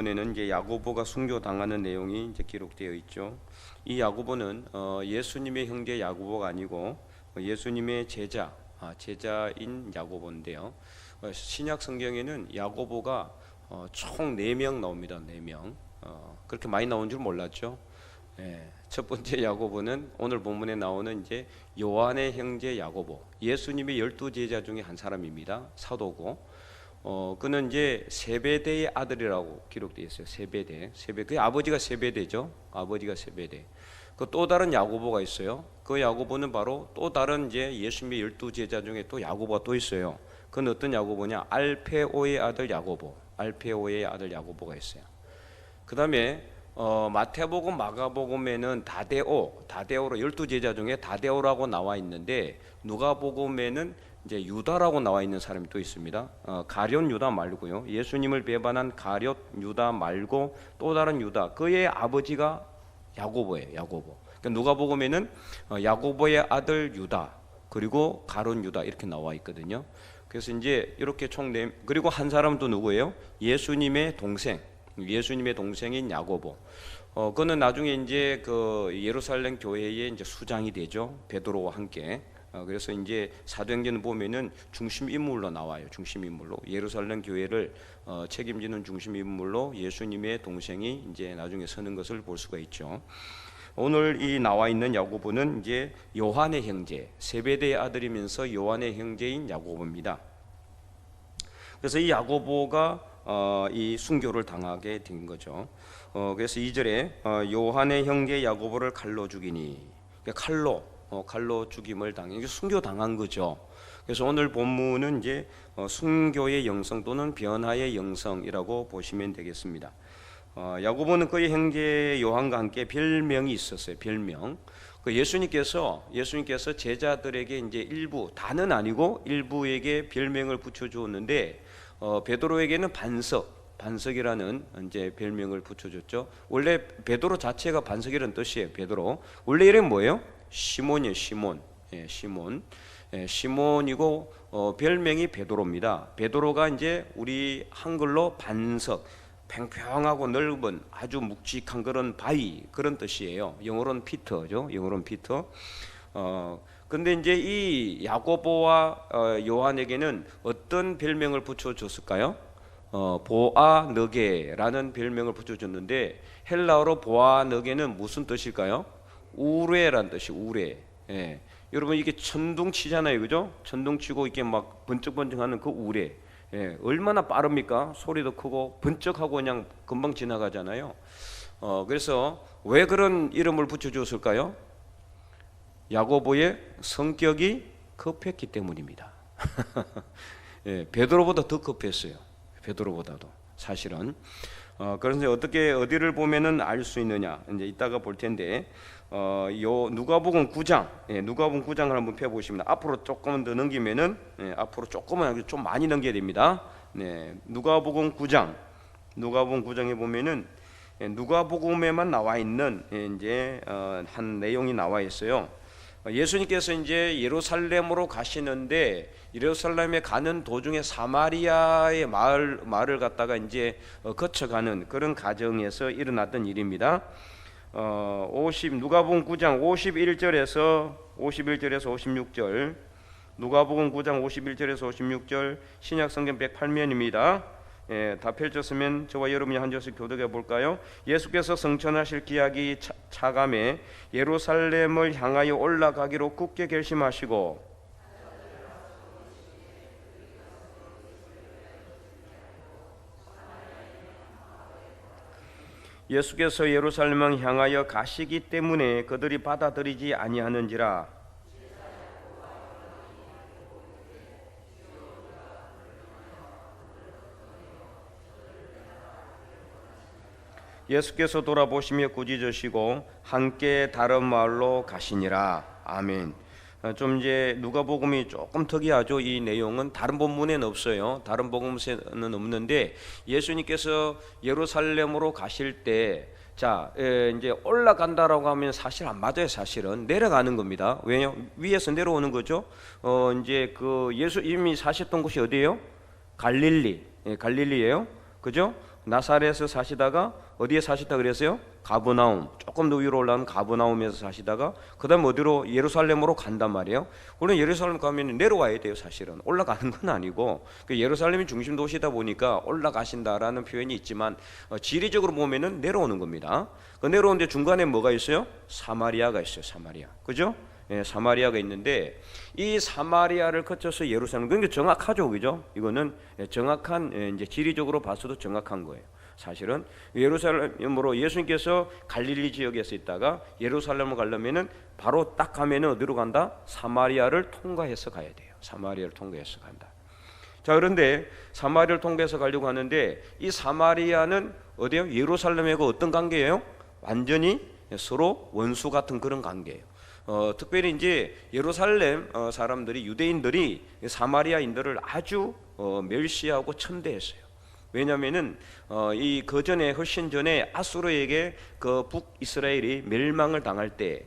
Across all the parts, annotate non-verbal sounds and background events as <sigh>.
본문에는 이제 야고보가 순교 당하는 내용이 이제 기록되어 있죠. 이 야고보는 어, 예수님의 형제 야고보가 아니고 어, 예수님의 제자 아, 제자인 야고보인데요. 어, 신약 성경에는 야고보가 어, 총 4명 나옵니다. 4명. 어, 그렇게 많이 나온 줄 몰랐죠. 예, 첫 번째 야고보는 오늘 본문에 나오는 이제 요한의 형제 야고보. 예수님의 열두 제자 중에 한 사람입니다. 사도고. 어, 그는 이제 세베대의 아들이라고 기록되어 있어요. 세베대. 세베. 그 아버지가 세베대죠. 아버지가 세베대. 그 또 다른 야고보가 있어요. 그 야고보는 바로 또 다른 이제 예수님의 열두 제자 중에 또 야고보가 또 있어요. 그는 어떤 야고보냐? 알페오의 아들 야고보. 알페오의 아들 야고보가 있어요. 그다음에 어, 마태복음, 마가복음에는 다데오, 다데오로 열두 제자 중에 다데오라고 나와 있는데 누가복음에는 이제 유다라고 나와 있는 사람이 또 있습니다. 어, 가룟 유다 말고요. 예수님을 배반한 가룟 유다 말고 또 다른 유다. 그의 아버지가 야고보예요. 야고보. 그러니까 누가복음에는 어, 야고보의 아들 유다 그리고 가룟 유다 이렇게 나와 있거든요. 그래서 이제 이렇게 총네 그리고 한 사람은 또 누구예요? 예수님의 동생. 예수님의 동생인 야고보. 어, 그는 나중에 이제 그 예루살렘 교회의 이제 수장이 되죠. 베드로와 함께. 어, 그래서 이제 사도행전 보면은 중심 인물로 나와요. 중심 인물로 예루살렘 교회를 어, 책임지는 중심 인물로 예수님의 동생이 이제 나중에 서는 것을 볼 수가 있죠. 오늘 이 나와 있는 야고보는 이제 요한의 형제, 세베대의 아들이면서 요한의 형제인 야고보입니다. 그래서 이 야고보가 어, 이 순교를 당하게 된 거죠. 어, 그래서 2절에 어, 요한의 형제 야고보를 칼로 죽이니 그러니까 칼로 어, 칼로 죽임을 당해 순교 당한 거죠. 그래서 오늘 본문은 이제 어, 순교의 영성 또는 변화의 영성이라고 보시면 되겠습니다. 어, 야고보는 그의 형제 요한과 함께 별명이 있었어요. 별명. 그 예수님께서 예수님께서 제자들에게 이제 일부 다는 아니고 일부에게 별명을 붙여 주었는데 어, 베드로에게는 반석 반석이라는 이제 별명을 붙여줬죠. 원래 베드로 자체가 반석이라는 뜻이에요. 베드로 원래 이름 뭐예요? 시몬이에요. 시몬. 예, 시몬. 예, 시몬이고 어, 별명이 베드로입니다. 베드로가 이제 우리 한글로 반석. 팽팽하고 넓은 아주 묵직한 그런 바위 그런 뜻이에요. 영어로는 피터죠. 영어로는 피터. 어 근데 이제 이 야고보와 어, 요한에게는 어떤 별명을 붙여줬을까요? 어, 보아 너게라는 별명을 붙여줬는데 헬라어로 보아 너게는 무슨 뜻일까요? 우레란 뜻이 우레. 예. 여러분 이게 천둥 치잖아요, 그죠? 천둥 치고 이렇게 막 번쩍번쩍하는 그 우레. 예, 얼마나 빠릅니까? 소리도 크고 번쩍하고 그냥 금방 지나가잖아요. 어, 그래서 왜 그런 이름을 붙여줬을까요? 야고보의 성격이 급했기 때문입니다. <laughs> 예, 베드로보다 더 급했어요. 베드로보다도 사실은. 어, 그래서 어떻게 어디를 보면은 알 수 있느냐 이제 이따가 볼 텐데 어, 요 누가복음 9장 예, 누가복음 9장을 한번 펴 보시면 앞으로 조금 더 넘기면은 예, 앞으로 조금은 좀 많이 넘겨야 됩니다. 네, 누가복음 9장 누가복음 9장에 보면은 예, 누가복음에만 나와 있는 예, 이제 어, 한 내용이 나와 있어요. 어, 예수님께서 이제 예루살렘으로 가시는데 예루살렘에 가는 도중에 사마리아의 마을 마을을 갔다가 이제 어, 거쳐가는 그런 과정에서 일어났던 일입니다. 어, 50 누가복음 9장 51절에서 51절에서 56절 누가복음 9장 51절에서 56절 신약 성경 108면입니다. 예, 다 펼쳤으면 저와 여러분이 한 절씩 교독해 볼까요? 예수께서 성천하실 기약이 차, 차감해 예루살렘을 향하여 올라가기로 굳게 결심하시고 예수께서 예루살렘을 향하여 가시기 때문에 그들이 받아들이지 아니하는지라 예수께서 돌아보시며 꾸짖으시고 함께 다른 마을로 가시니라 아멘. 어, 좀 이제 누가복음이 조금 특이하죠. 이 내용은 다른 본문에는 없어요. 다른 복음서는 없는데 예수님께서 예루살렘으로 가실 때 자, 에, 이제 올라간다라고 하면 사실 안 맞아요. 사실은 내려가는 겁니다. 왜냐? 위에서 내려오는 거죠. 어, 이제 그 예수 이미 사셨던 곳이 어디예요? 갈릴리. 예, 갈릴리예요. 그죠? 나사렛에서 사시다가 어디에 사시다 그랬어요? 가브나움 조금 더 위로 올라온 가브나움에서 사시다가 그다음 어디로 예루살렘으로 간단 말이에요. 우리는 예루살렘 가면 내려와야 돼요, 사실은 올라가는 건 아니고 그 예루살렘이 중심 도시다 보니까 올라가신다라는 표현이 있지만 어, 지리적으로 보면은 내려오는 겁니다. 그 내려오는데 중간에 뭐가 있어요? 사마리아가 있어요, 사마리아, 그죠? 예, 사마리아가 있는데 이 사마리아를 거쳐서 예루살렘 그게 정확하죠, 그죠? 이거는 예, 정확한 예, 이제 지리적으로 봐서도 정확한 거예요. 사실은 예루살렘으로 예수님께서 갈릴리 지역에서 있다가 예루살렘을 가려면은 바로 딱 가면은 어디로 간다? 사마리아를 통과해서 가야 돼요. 사마리아를 통과해서 간다. 자 그런데 사마리아를 통과해서 가려고 하는데 이 사마리아는 어디요? 예루살렘하고 어떤 관계예요? 완전히 서로 원수 같은 그런 관계예요. 어, 특별히 이제 예루살렘 어, 사람들이 유대인들이 사마리아인들을 아주 어, 멸시하고 천대했어요. 왜냐하면은 어, 이 그 전에 훨씬 전에 아수르에게 그 북이스라엘이 멸망을 당할 때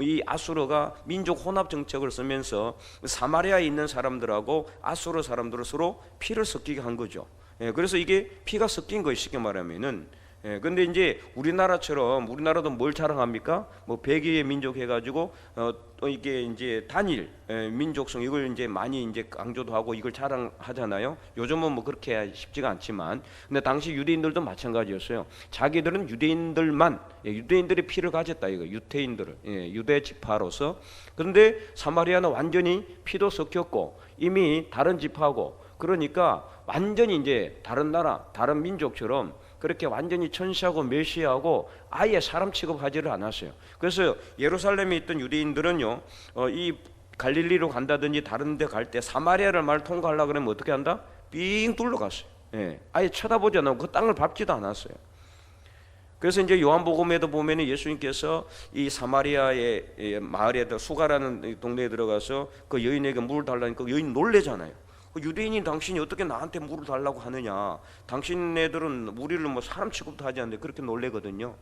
이 아수르가 민족 혼합 정책을 쓰면서 사마리아에 있는 사람들하고 아수르 사람들을 서로 피를 섞이게 한 거죠. 예, 그래서 이게 피가 섞인 거예요. 쉽게 말하면은 예, 근데 이제 우리나라처럼 우리나라도 뭘 자랑합니까? 뭐 백의의 민족 해가지고 어, 또 이게 이제 단일 예, 민족성 이걸 이제 많이 이제 강조도 하고 이걸 자랑하잖아요. 요즘은 뭐 그렇게 쉽지가 않지만, 근데 당시 유대인들도 마찬가지였어요. 자기들은 유대인들만 예, 유대인들의 피를 가졌다 이거 유태인들을 예, 유대 지파로서. 그런데 사마리아는 완전히 피도 섞였고 이미 다른 지파고 그러니까 완전히 이제 다른 나라, 다른 민족처럼 그렇게 완전히 천시하고 멸시하고 아예 사람 취급하지를 않았어요. 그래서 예루살렘에 있던 유대인들은요, 어, 이 갈릴리로 간다든지 다른 데 갈 때 사마리아를 말 통과하려 그러면 어떻게 한다? 삥 둘러갔어요. 예, 아예 쳐다보지 않고 그 땅을 밟지도 않았어요. 그래서 이제 요한복음에도 보면은 예수님께서 이 사마리아의 예, 마을에 수가라는 동네에 들어가서 그 여인에게 물을 달라니까 그 여인 놀래잖아요. 그 유대인인 당신이 어떻게 나한테 물을 달라고 하느냐? 당신네들은 우리를 뭐 사람 취급도 하지 않는데 그렇게 놀래거든요.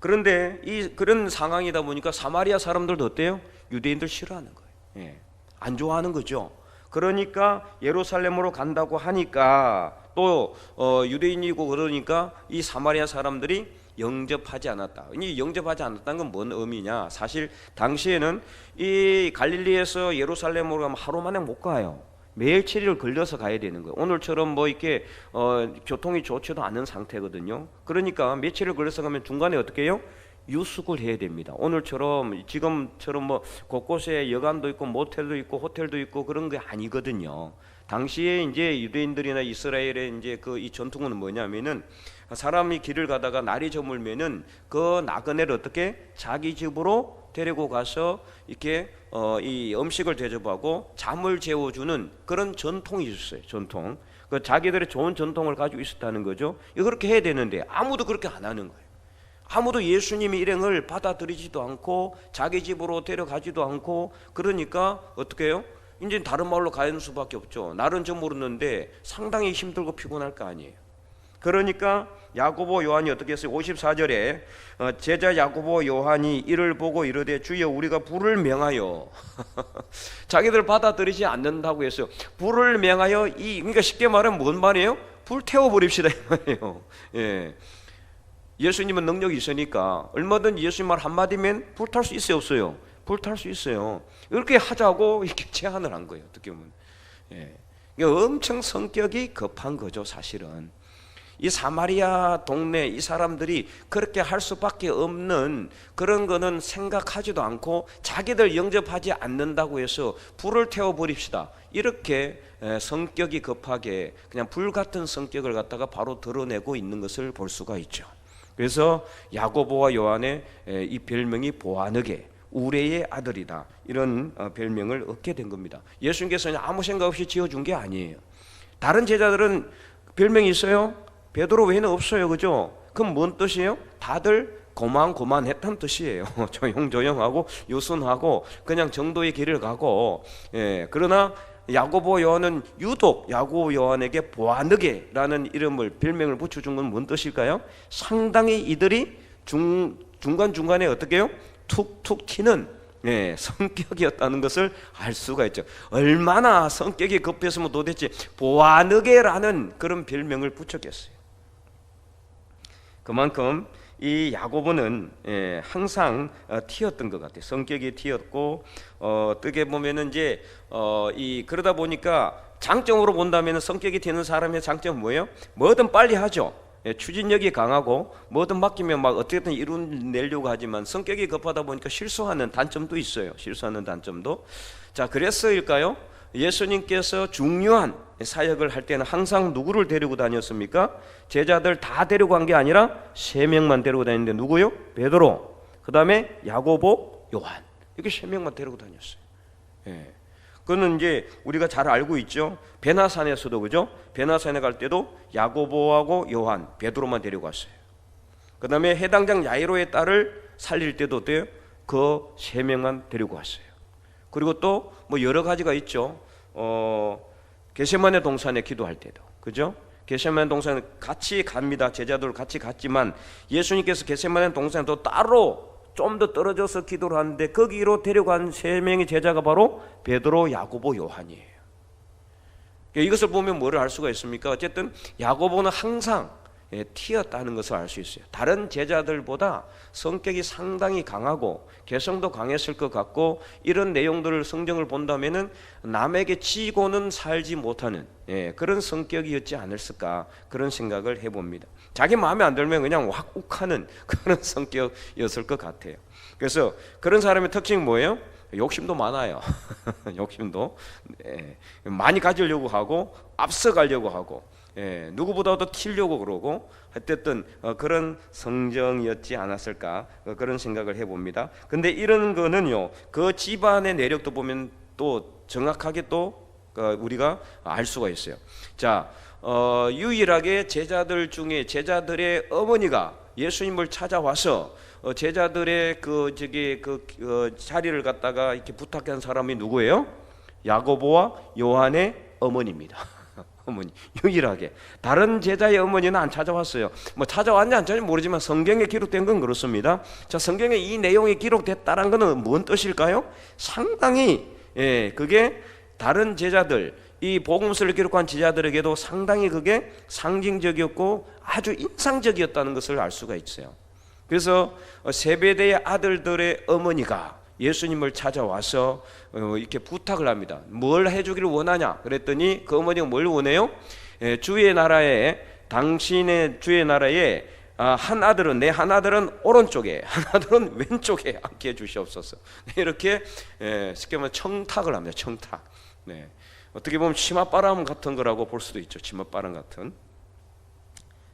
그런데 이 그런 상황이다 보니까 사마리아 사람들도 어때요? 유대인들 싫어하는 거예요. 예. 안 좋아하는 거죠. 그러니까 예루살렘으로 간다고 하니까 또 어, 유대인이고 그러니까 이 사마리아 사람들이 영접하지 않았다. 이 영접하지 않았다는 건 뭔 의미냐? 사실 당시에는 이 갈릴리에서 예루살렘으로 가면 하루 만에 못 가요. 매일 7일 걸려서 가야 되는 거예요. 오늘처럼 뭐 이렇게 어, 교통이 좋지도 않은 상태거든요. 그러니까 며칠을 걸려서 가면 중간에 어떻게 해요? 유숙을 해야 됩니다. 오늘처럼 지금처럼 뭐 곳곳에 여관도 있고 모텔도 있고 호텔도 있고 그런 게 아니거든요. 당시에 이제 유대인들이나 이스라엘의 이제 그 이 전통은 뭐냐면은 사람이 길을 가다가 날이 저물면은 그 나그네를 어떻게 자기 집으로 데리고 가서 이렇게 어, 이 음식을 대접하고 잠을 재워주는 그런 전통이 있었어요. 전통. 그 자기들의 좋은 전통을 가지고 있었다는 거죠. 그렇게 해야 되는데 아무도 그렇게 안 하는 거예요. 아무도 예수님의 일행을 받아들이지도 않고 자기 집으로 데려가지도 않고 그러니까 어떻게 해요? 이제 다른 마을로 가는 수밖에 없죠. 날은 저물었는데 상당히 힘들고 피곤할 거 아니에요. 그러니까 야고보 요한이 어떻게 했어요? 54절에 어, 제자 야고보 요한이 이를 보고 이르되 주여 우리가 불을 명하여 <laughs> 자기들 받아들이지 않는다고 했어요. 불을 명하여 이 그러니까 쉽게 말하면 뭔 말이에요? 불 태워 버립시다 이 말이에요. 예. 예수님은 능력이 있으니까 얼마든 예수님 말 한마디면 불탈 수 있어요 없어요? 불탈 수 있어요. 이렇게 하자고 이렇게 <laughs> 제안을 한 거예요. 어떻게 보면. 예. 이게 엄청 성격이 급한 거죠, 사실은. 이 사마리아 동네 이 사람들이 그렇게 할 수밖에 없는 그런 거는 생각하지도 않고 자기들 영접하지 않는다고 해서 불을 태워 버립시다. 이렇게 에, 성격이 급하게 그냥 불 같은 성격을 갖다가 바로 드러내고 있는 것을 볼 수가 있죠. 그래서 야고보와 요한의 에, 이 별명이 보아느게 우레의 아들이다 이런 어, 별명을 얻게 된 겁니다. 예수님께서는 아무 생각 없이 지어준 게 아니에요. 다른 제자들은 별명이 있어요? 베드로 외에는 없어요, 그죠? 그럼 뭔 뜻이에요? 다들 고만고만했다는 뜻이에요. <laughs> 조용조용하고 유순하고 그냥 정도의 길을 가고 예, 그러나 야고보 요한은 유독 야고보 요한에게 보아느게라는 이름을 별명을 붙여준 건 뭔 뜻일까요? 상당히 이들이 중 중간 중간에 어떻게 해요? 툭툭 튀는 예, <laughs> 성격이었다는 것을 알 수가 있죠. 얼마나 성격이 급했으면 도대체 보아느게라는 그런 별명을 붙였겠어요. 그만큼 이 야고보는 예, 항상 어, 튀었던 것 같아요. 성격이 튀었고 어, 어떻게 보면은 이제 어, 이 그러다 보니까 장점으로 본다면 성격이 튀는 사람의 장점은 뭐예요? 뭐든 빨리 하죠. 예, 추진력이 강하고 뭐든 맡기면 막 어떻게든 이루내려고 하지만 성격이 급하다 보니까 실수하는 단점도 있어요. 실수하는 단점도. 자, 그래서일까요? 예수님께서 중요한 사역을 할 때는 항상 누구를 데리고 다녔습니까? 제자들 다 데리고 간 게 아니라 세 명만 데리고 다녔는데 누구요? 베드로, 그 다음에 야고보, 요한 이렇게 세 명만 데리고 다녔어요. 예. 그거는 이제 우리가 잘 알고 있죠. 베나산에서도 그죠? 베나산에 갈 때도 야고보하고 요한, 베드로만 데리고 갔어요. 그 다음에 해당장 야이로의 딸을 살릴 때도 어때요? 그 세 명만 데리고 왔어요. 그리고 또 뭐 여러 가지가 있죠. 어, 게세만의 동산에 기도할 때도 그죠? 게세만의 동산에 같이 갑니다. 제자들 같이 갔지만 예수님께서 게세만의 동산에 또 따로 좀 더 떨어져서 기도를 하는데 거기로 데려간 세 명의 제자가 바로 베드로, 야고보, 요한이에요. 그러니까 이것을 보면 뭐를 알 수가 있습니까? 어쨌든 야고보는 항상 예, 튀었다는 것을 알 수 있어요. 다른 제자들보다 성격이 상당히 강하고 개성도 강했을 것 같고 이런 내용들을 성경을 본다면은 남에게 지고는 살지 못하는 예, 그런 성격이었지 않았을까 그런 생각을 해봅니다. 자기 마음에 안 들면 그냥 확 욱하는 <laughs> 그런 성격이었을 것 같아요. 그래서 그런 사람의 특징이 뭐예요? 욕심도 많아요. <laughs> 욕심도 예, 많이 가지려고 하고 앞서가려고 하고 예, 누구보다도 튀려고 그러고 어쨌든 어, 그런 성정이었지 않았을까 어, 그런 생각을 해봅니다. 근데 이런 거는요 그 집안의 내력도 보면 또 정확하게 또 어, 우리가 알 수가 있어요. 자 어, 유일하게 제자들 중에 제자들의 어머니가 예수님을 찾아와서 어, 제자들의 그 저기 그 어, 자리를 갖다가 이렇게 부탁한 사람이 누구예요? 야고보와 요한의 어머니입니다. <laughs> 어머니 유일하게 다른 제자의 어머니는 안 찾아왔어요. 뭐 찾아왔냐 안 찾았냐 모르지만 성경에 기록된 건 그렇습니다. 자 성경에 이 내용이 기록됐다는 것은 뭔 뜻일까요? 상당히 예 그게 다른 제자들 이 복음서를 기록한 제자들에게도 상당히 그게 상징적이었고 아주 인상적이었다는 것을 알 수가 있어요. 그래서 세베대의 아들들의 어머니가 예수님을 찾아와서 어, 이렇게 부탁을 합니다. 뭘 해주기를 원하냐? 그랬더니 그 어머니가 뭘 원해요? 예, 주의 나라에 당신의 주의 나라에 아, 한 아들은 내 한 아들은 오른쪽에 <laughs> 한 아들은 왼쪽에 앉게 해주시옵소서. 이렇게 예, 쉽게 말하면 청탁을 합니다. 청탁. 네. 어떻게 보면 치맛바람 같은 거라고 볼 수도 있죠. 치맛바람 같은.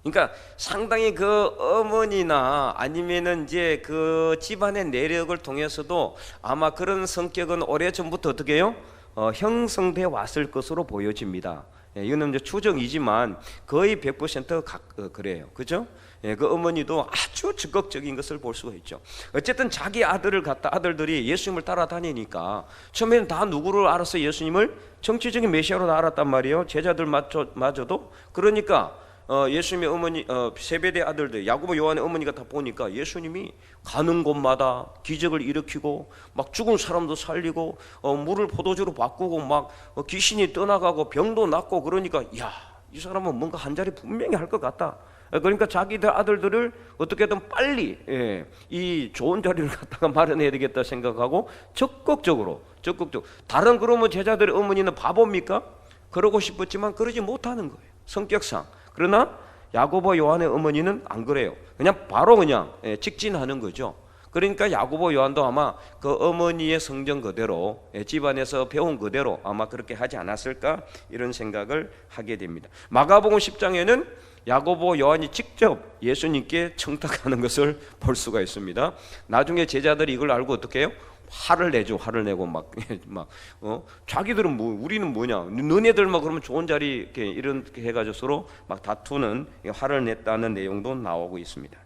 그러니까 상당히 그 어머니나 아니면은 이제 그 집안의 내력을 통해서도 아마 그런 성격은 오래 전부터 어떻게 해요? 어, 형성돼 왔을 것으로 보여집니다. 예, 이거는 이제 추정이지만 거의 100% 각, 어, 그래요. 그죠? 예, 그 어머니도 아주 적극적인 것을 볼 수가 있죠. 어쨌든 자기 아들을 갖다 아들들이 예수님을 따라다니니까 처음에는 다 누구를 알아서 예수님을 정치적인 메시아로 알았단 말이에요. 제자들 마저, 마저도 그러니까 어, 예수님의 어머니 어, 세베대 아들들 야고보 요한의 어머니가 다 보니까 예수님이 가는 곳마다 기적을 일으키고 막 죽은 사람도 살리고 어, 물을 포도주로 바꾸고 막 어, 귀신이 떠나가고 병도 낫고 그러니까 야 이 사람은 뭔가 한 자리 분명히 할 것 같다. 어, 그러니까 자기들 아들들을 어떻게든 빨리 예, 이 좋은 자리를 갖다가 마련해야 되겠다 생각하고 적극적으로 적극적 다른 그러면 제자들의 어머니는 바보입니까? 그러고 싶었지만 그러지 못하는 거예요 성격상 그러나 야고보 요한의 어머니는 안 그래요 그냥 바로 그냥 예, 직진하는 거죠 그러니까 야고보 요한도 아마 그 어머니의 성정 그대로 예, 집안에서 배운 그대로 아마 그렇게 하지 않았을까 이런 생각을 하게 됩니다 마가복음 10장에는 야고보 요한이 직접 예수님께 청탁하는 것을 볼 수가 있습니다. 나중에 제자들이 이걸 알고 어떻게 해요? 화를 내죠. 화를 내고 막 막 <laughs> 어? 자기들은 뭐 우리는 뭐냐? 너네들만 그러면 좋은 자리 이렇게 이렇게 해가지고 서로 막 다투는 화를 냈다는 내용도 나오고 있습니다.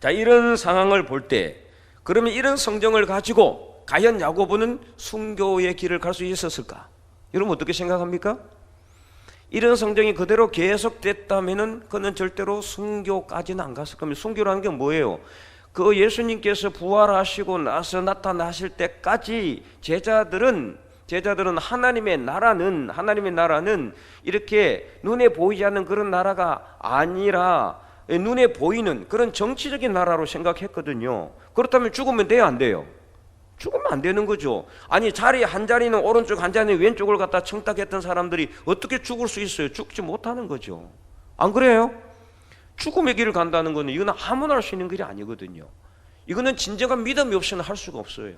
자 이런 상황을 볼 때 그러면 이런 성정을 가지고 과연 야고보는 순교의 길을 갈 수 있었을까? 여러분 어떻게 생각합니까? 이런 성정이 그대로 계속됐다면은 그는 절대로 순교까지는 안 갔을 겁니다. 순교라는 게 뭐예요? 그 예수님께서 부활하시고 나서 나타나실 때까지 제자들은 제자들은 하나님의 나라는 하나님의 나라는 이렇게 눈에 보이지 않는 그런 나라가 아니라 예, 눈에 보이는 그런 정치적인 나라로 생각했거든요. 그렇다면 죽으면 돼요, 안 돼요? 죽으면 안 되는 거죠. 아니 자리 한 자리는 오른쪽 한 자리는 왼쪽을 갖다 청탁했던 사람들이 어떻게 죽을 수 있어요? 죽지 못하는 거죠. 안 그래요? 죽음의 길을 간다는 거는 이거는 아무나 할 수 있는 길이 아니거든요. 이거는 진정한 믿음이 없이는 할 수가 없어요.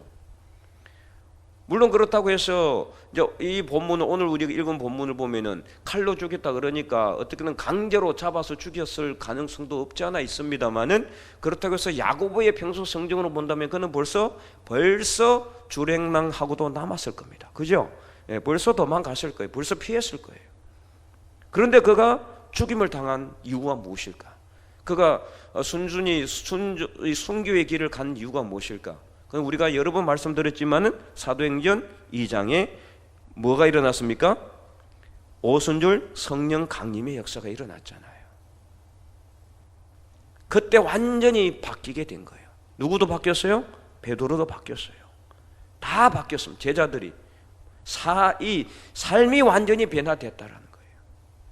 물론 그렇다고 해서 이제 이 본문을 오늘 우리가 읽은 본문을 보면은 칼로 죽였다 그러니까 어떻게든 강제로 잡아서 죽였을 가능성도 없지 않아 있습니다만은 그렇다고 해서 야고보의 평소 성경으로 본다면 그는 벌써 벌써 주랭랑하고도 남았을 겁니다. 그죠? 예, 벌써 도망갔을 거예요. 벌써 피했을 거예요. 그런데 그가 죽임을 당한 이유가 무엇일까? 그가 어, 순순히 순교의 길을 간 이유가 무엇일까? 우리가 여러 번 말씀드렸지만은 사도행전 2장에 뭐가 일어났습니까? 오순절 성령 강림의 역사가 일어났잖아요. 그때 완전히 바뀌게 된 거예요. 누구도 바뀌었어요? 베드로도 바뀌었어요. 다 바뀌었습니다. 제자들이 사, 이 삶이 완전히 변화됐다라는 거예요.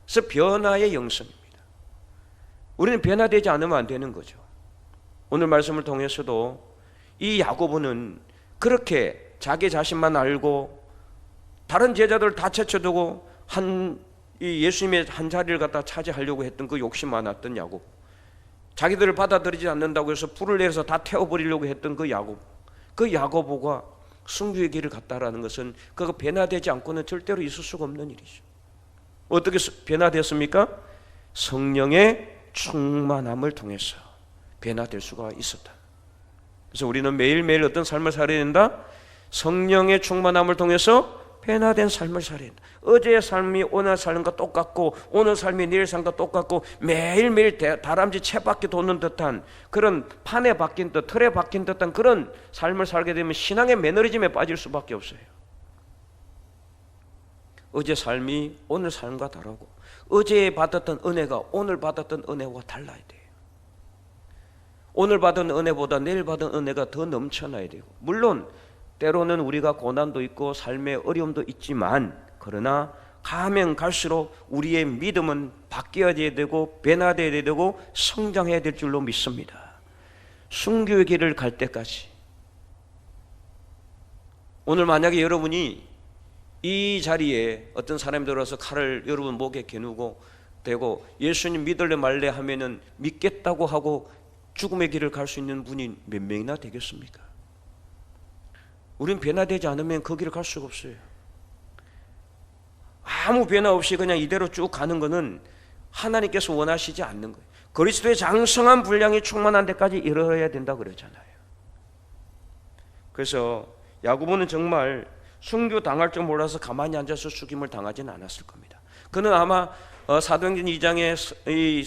그래서 변화의 영성입니다. 우리는 변화되지 않으면 안 되는 거죠. 오늘 말씀을 통해서도 이 야고보는 그렇게 자기 자신만 알고 다른 제자들 다 제쳐두고 한이 예수님의 한 자리를 갖다 차지하려고 했던 그 욕심 많았던 야곱. 자기들을 받아들이지 않는다고 해서 불을 내려서 다 태워버리려고 했던 그 야곱. 그 야고보가 승주의 길을 갔다라는 것은 그가 변화되지 않고는 절대로 있을 수가 없는 일이죠. 어떻게 변화됐습니까? 성령의 충만함을 통해서 변화될 수가 있었다. 그래서 우리는 매일매일 어떤 삶을 살아야 된다? 성령의 충만함을 통해서 변화된 삶을 살아야 된다. 어제의 삶이 오늘 삶과 똑같고 오늘 삶이 내일 삶과 똑같고 매일매일 다람쥐 채바퀴 도는 듯한 그런 판에 박힌 듯 틀에 박힌 듯한 그런 삶을 살게 되면 신앙의 매너리즘에 빠질 수밖에 없어요. 어제 삶이 오늘 삶과 다르고 어제 받았던 은혜가 오늘 받았던 은혜와 달라야 돼요. 오늘 받은 은혜보다 내일 받은 은혜가 더 넘쳐나야 되고 물론 때로는 우리가 고난도 있고 삶의 어려움도 있지만 그러나 가면 갈수록 우리의 믿음은 바뀌어야 되고 변화되어야 되고 성장해야 될 줄로 믿습니다. 순교의 길을 갈 때까지 오늘 만약에 여러분이 이 자리에 어떤 사람이 들어서 칼을 여러분 목에 겨누고 대고 예수님 믿을래 말래 하면은 믿겠다고 하고 죽음의 길을 갈 수 있는 분이 몇 명이나 되겠습니까? 우리는 변화되지 않으면 그 길을 갈 수가 없어요. 아무 변화 없이 그냥 이대로 쭉 가는 것은 하나님께서 원하시지 않는 거예요. 그리스도의 장성한 분량이 충만한 데까지 이르러야 된다 그러잖아요. 그래서 야고보는 정말 순교 당할 줄 몰라서 가만히 앉아서 죽임을 당하지는 않았을 겁니다. 그는 아마 어, 사도행전 2장의 이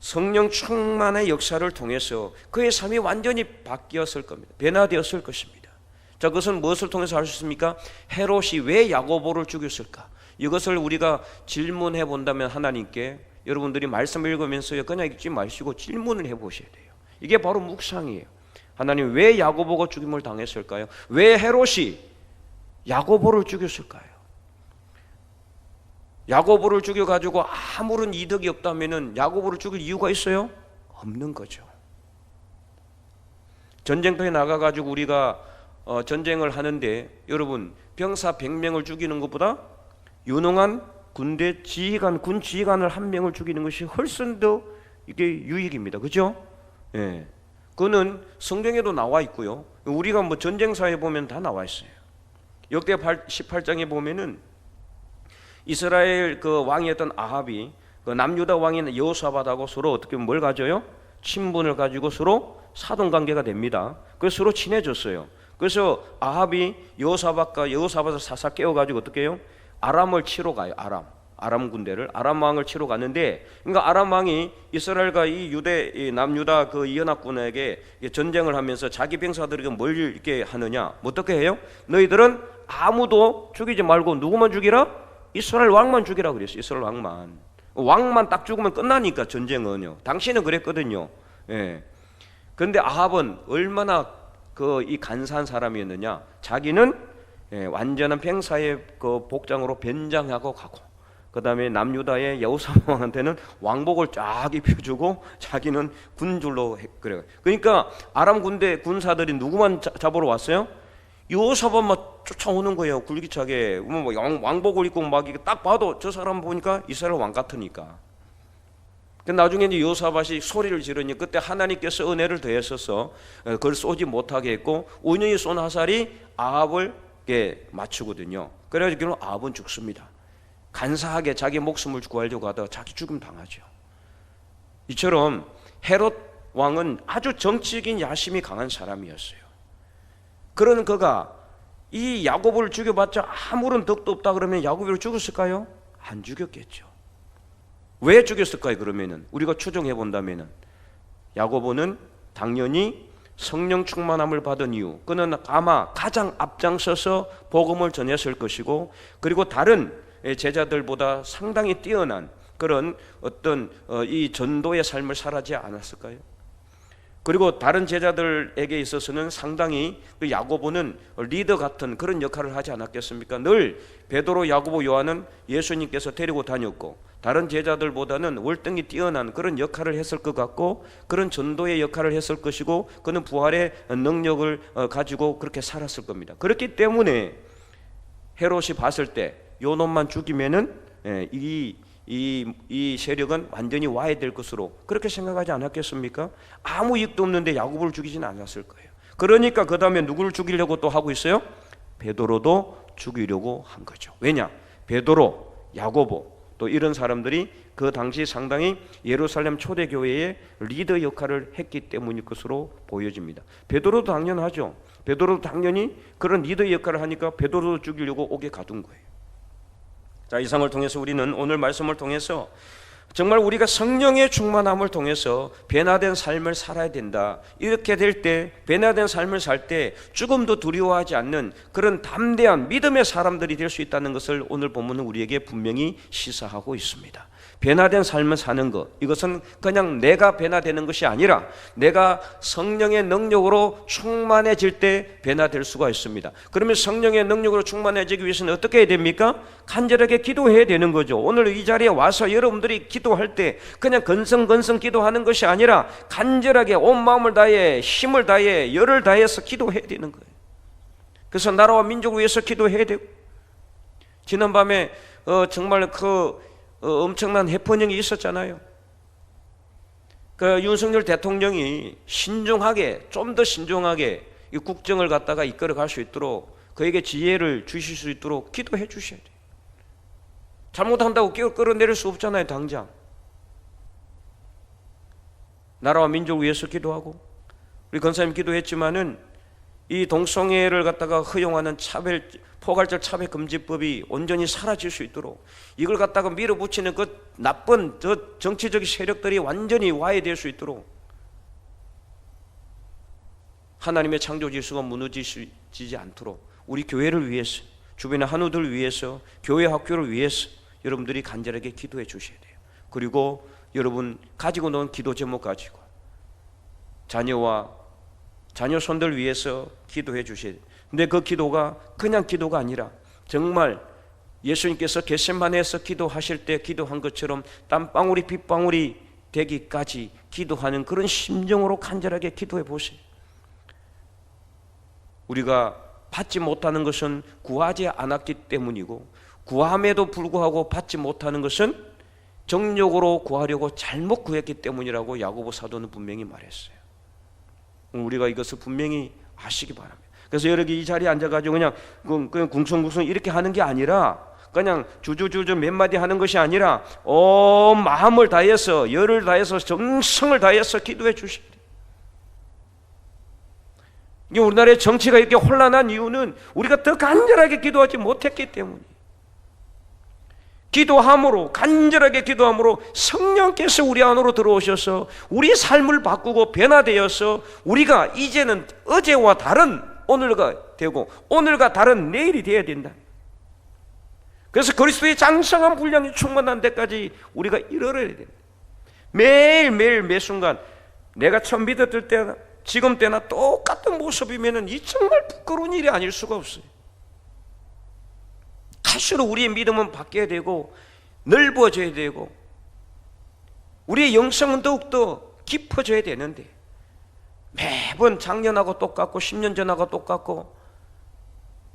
성령 충만의 역사를 통해서 그의 삶이 완전히 바뀌었을 겁니다. 변화되었을 것입니다. 자, 그것은 무엇을 통해서 할수 있습니까? 헤롯이 왜 야고보를 죽였을까? 이것을 우리가 질문해 본다면 하나님께 여러분들이 말씀 읽으면서 그냥 읽지 마시고 질문을 해 보셔야 돼요. 이게 바로 묵상이에요. 하나님 왜 야고보가 죽임을 당했을까요? 왜 헤롯이 야고보를 죽였을까요? 야고보를 죽여 가지고 아무런 이득이 없다면은 야고보를 죽일 이유가 있어요? 없는 거죠. 전쟁터에 나가 가지고 우리가 어, 전쟁을 하는데 여러분 병사 100명을 죽이는 것보다 유능한 군대 지휘관 군 지휘관을 한 명을 죽이는 것이 훨씬 더 이게 유익입니다. 그죠? 예. 그거는 성경에도 나와 있고요. 우리가 뭐 전쟁사에 보면 다 나와 있어요. 역대 18장에 보면은 이스라엘 그 왕이었던 아합이 그 남유다 왕인 여호사밧하고 서로 어떻게 뭘 가져요? 친분을 가지고 서로 사돈 관계가 됩니다. 그래서 서로 친해졌어요. 그래서 아합이 여호사밧과 여호사밧을 사사 깨워 가지고 어떻게 해요? 아람을 치러 가요. 아람. 아람 군대를 아람 왕을 치러 갔는데 그러니까 아람 왕이 이스라엘과 이 유대 이 남유다 그 이연합군에게 전쟁을 하면서 자기 병사들에게 뭘 이렇게 하느냐 뭐 어떻게 해요? 너희들은 아무도 죽이지 말고 누구만 죽이라? 이스라엘 왕만 죽이라 그랬어요. 이스라엘 왕만 왕만 딱 죽으면 끝나니까 전쟁은요. 당신은 그랬거든요. 예. 근데 아합은 얼마나 그 이 간사한 사람이었느냐? 자기는 예, 완전한 병사의 그 복장으로 변장하고 가고 그다음에 남유다의 여호사밧 왕한테는 왕복을 쫙 입혀주고 자기는 군줄로 해- 그래요. 그러니까 아람 군대 군사들이 누구만 자- 잡으러 왔어요? 여호사밧만 쫓아오는 거예요. 굴기차게 뭐 왕- 왕복을 입고 막 이게 딱 봐도 저 사람 보니까 이스라엘 왕 같으니까. 그 나중에 이제 요사밭이 소리를 지르니 그때 하나님께서 은혜를 더했어서 어, 그걸 쏘지 못하게 했고 온전히 쏜 화살이 아합을 게 맞추거든요. 그래가지고 결국 아합은 죽습니다. 간사하게 자기 목숨을 구하려고 하다가 자기 죽음 당하죠. 이처럼 헤롯 왕은 아주 정치적인 야심이 강한 사람이었어요. 그런 그가 이 야곱을 죽여봤자 아무런 덕도 없다 그러면 야곱을 죽였을까요? 안 죽였겠죠. 왜 죽였을까요? 그러면은 우리가 추정해 본다면은 야고보는 당연히 성령 충만함을 받은 이유 그는 아마 가장 앞장서서 복음을 전했을 것이고 그리고 다른 제자들보다 상당히 뛰어난 그런 어떤 어, 이 전도의 삶을 살아지 않았을까요? 그리고 다른 제자들에게 있어서는 상당히 그 야고보는 리더 같은 그런 역할을 하지 않았겠습니까? 늘 베드로, 야고보, 요한은 예수님께서 데리고 다녔고 다른 제자들보다는 월등히 뛰어난 그런 역할을 했을 것 같고 그런 전도의 역할을 했을 것이고 그는 부활의 능력을 어, 가지고 그렇게 살았을 겁니다. 그렇기 때문에 헤롯이 봤을 때 요놈만 죽이면은 예, 이, 이, 이 세력은 완전히 와야 될 것으로 그렇게 생각하지 않았겠습니까? 아무 이익도 없는데 야곱을 죽이지는 않았을 거예요. 그러니까 그 다음에 누구를 죽이려고 또 하고 있어요? 베드로도 죽이려고 한 거죠. 왜냐? 베드로, 야고보 또 이런 사람들이 그 당시 상당히 예루살렘 초대 교회의 리더 역할을 했기 때문일 것으로 보여집니다. 베드로도 당연하죠. 베드로도 당연히 그런 리더 역할을 하니까 베드로도 죽이려고 옥에 가둔 거예요. 자, 이상을 통해서 우리는 오늘 말씀을 통해서 정말 우리가 성령의 충만함을 통해서 변화된 삶을 살아야 된다. 이렇게 될 때 변화된 삶을 살 때 죽음도 두려워하지 않는 그런 담대한 믿음의 사람들이 될 수 있다는 것을 오늘 본문은 우리에게 분명히 시사하고 있습니다. 변화된 삶을 사는 것 이것은 그냥 내가 변화되는 것이 아니라 내가 성령의 능력으로 충만해질 때 변화될 수가 있습니다. 그러면 성령의 능력으로 충만해지기 위해서는 어떻게 해야 됩니까? 간절하게 기도해야 되는 거죠. 오늘 이 자리에 와서 여러분들이 기도할 때 그냥 건성건성 기도하는 것이 아니라 간절하게 온 마음을 다해 힘을 다해 열을 다해서 기도해야 되는 거예요. 그래서 나라와 민족을 위해서 기도해야 되고 지난밤에 어, 정말 그 어, 엄청난 해프닝이 있었잖아요. 그 윤석열 대통령이 신중하게 좀 더 신중하게 이 국정을 갖다가 이끌어 갈 수 있도록 그에게 지혜를 주실 수 있도록 기도해 주셔야 돼요. 잘못한다고 끌어내릴 수 없잖아요, 당장. 나라와 민족을 위해서 기도하고 우리 권사님 기도했지만은 이 동성애를 갖다가 허용하는 차별 포괄적 차별 금지법이 온전히 사라질 수 있도록 이걸 갖다가 밀어붙이는 그 나쁜 저 정치적 세력들이 완전히 와해될 수 있도록 하나님의 창조 질서가 무너지지 않도록 우리 교회를 위해서 주변의 한우들 위해서 교회 학교를 위해서 여러분들이 간절하게 기도해 주셔야 돼요. 그리고 여러분 가지고 놓은 기도 제목 가지고 자녀와 자녀 손들 위해서 기도해 돼요. 근데 그 기도가 그냥 기도가 아니라 정말 예수님께서 겟세만에서 기도하실 때 기도한 것처럼 땀방울이 빗방울이 되기까지 기도하는 그런 심정으로 간절하게 기도해 보세요. 우리가 받지 못하는 것은 구하지 않았기 때문이고 구함에도 불구하고 받지 못하는 것은 정력으로 구하려고 잘못 구했기 때문이라고 야고보 사도는 분명히 말했어요. 우리가 이것을 분명히 아시기 바랍니다. 그래서 여러분 이 자리에 앉아가지고 그냥 그- 그냥 궁성궁성 이렇게 하는 게 아니라 그냥 주주주주 몇 마디 하는 것이 아니라 온 마음을 다해서 열을 다해서 정성을 다해서 기도해 돼요. 이게 우리나라의 정치가 이렇게 혼란한 이유는 우리가 더 간절하게 기도하지 못했기 때문이에요. 기도함으로 간절하게 기도함으로 성령께서 우리 안으로 들어오셔서 우리 삶을 바꾸고 변화되어서 우리가 이제는 어제와 다른 오늘가 되고 오늘과 다른 내일이 되어야 된다. 그래서 그리스도의 장성한 분량이 충만한 데까지 우리가 이르러야 된다. 매일 매일 매 순간 내가 처음 믿었을 때나 지금 때나 똑같은 모습이면은 이 정말 부끄러운 일이 아닐 수가 없어요. 갈수록 우리의 믿음은 바뀌어야 되고 넓어져야 되고 우리의 영성은 더욱더 깊어져야 되는데 매번 작년하고 똑같고 10년 전하고 똑같고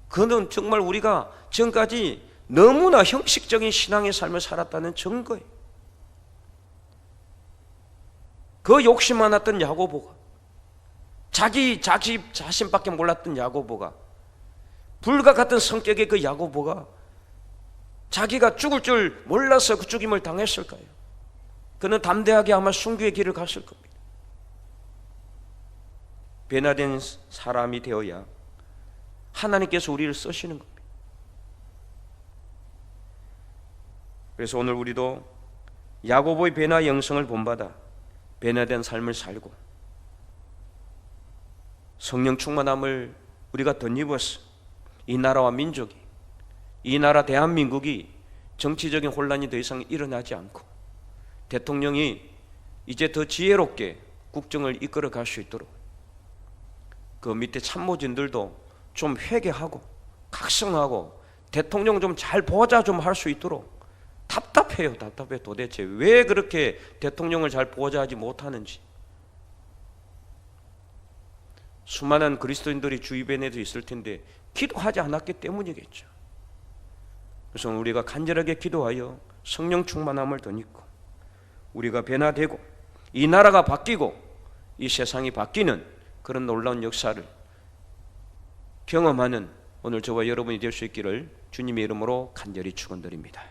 그는 정말 우리가 지금까지 너무나 형식적인 신앙의 삶을 살았다는 증거예요. 그 욕심 많았던 야고보가 자기 자기 자신밖에 몰랐던 야고보가 불과 같은 성격의 그 야고보가 자기가 죽을 줄 몰라서 그 죽임을 당했을까요? 그는 담대하게 아마 순교의 길을 갔을 겁니다. 변화된 사람이 되어야 하나님께서 우리를 쓰시는 겁니다. 그래서 오늘 우리도 야고보의 변화 영성을 본받아 변화된 삶을 살고 성령 충만함을 우리가 덧입어서 이 나라와 민족이 이 나라 대한민국이 정치적인 혼란이 더 이상 일어나지 않고 대통령이 이제 더 지혜롭게 국정을 이끌어 갈 수 있도록 그 밑에 참모진들도 좀 회개하고 각성하고 대통령 좀 잘 보자 좀 할 수 있도록 답답해요 답답해 도대체. 왜 그렇게 대통령을 잘 보좌하지 못하는지. 수많은 그리스도인들이 주위변에도 있을 텐데 기도하지 않았기 때문이겠죠 그래서 우리가 간절하게 기도하여 성령 충만함을 덧입고 우리가 변화되고 이 나라가 바뀌고 이 세상이 바뀌는 그런 놀라운 역사를 경험하는 오늘 저와 여러분이 될 수 있기를 주님의 이름으로 간절히 축원드립니다.